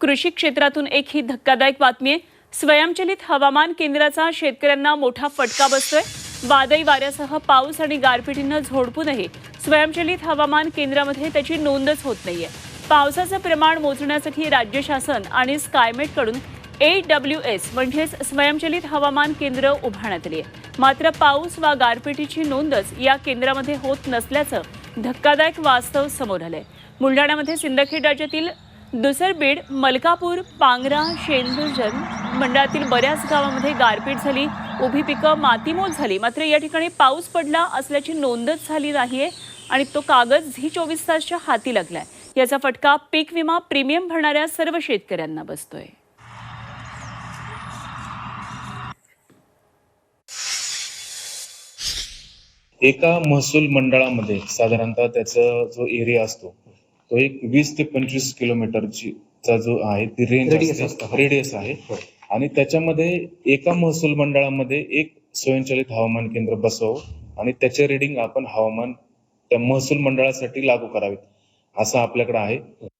कृषी क्षेत्रातून एक ही धक्कादायक बातमी आहे. स्वयंचलित हवामान केंद्राचा शेतकऱ्यांना मोठा फटका बसतोय. वादळी वाऱ्यासह पाऊस आणि गारपिटीनं झोडपूनही स्वयंचलित हवामान केंद्रामध्ये त्याची नोंदच होत नाहीये. पावसाचं प्रमाण मोजण्यासाठी राज्य शासन आणि स्कायमेटकडून ए डब्ल्यू एस म्हणजेच स्वयंचलित हवामान केंद्र उभारण्यात आली आहे. मात्र पाऊस वा गारपिटीची नोंदच या केंद्रामध्ये होत नसल्याचं धक्कादायक वास्तव समोर आलंय. बुलढाण्यामध्ये सिंदखेड राज्यातील दुसरबीड मलकापूर पांगरा शेंदुर्जन मंडळातील बऱ्याच गावामध्ये गारपीट झाली. उभी पिकं मातीमोल झाली. मात्र या ठिकाणी पाऊस पडला असल्याची नोंदच झाली नाहीये आणि तो कागद झी चोवीस तासच्या हाती लागलाय. याचा फटका पीक विमा प्रीमियम भरणाऱ्या सर्व शेतकऱ्यांना बसतोय. एका महसूल मंडळामध्ये साधारणतः त्याचा जो एरिया असतो तो एक वीस ते पंचवीस किलोमीटरची चा जो आहे ती रेंज. रेडियस आहे. आणि त्याच्यामध्ये एका महसूल मंडळामध्ये एक स्वयंचलित हवामान केंद्र बसवावं आणि त्याचे रिडिंग आपण हवामान त्या महसूल मंडळासाठी लागू करावेत. असं आपल्याकडे आहे.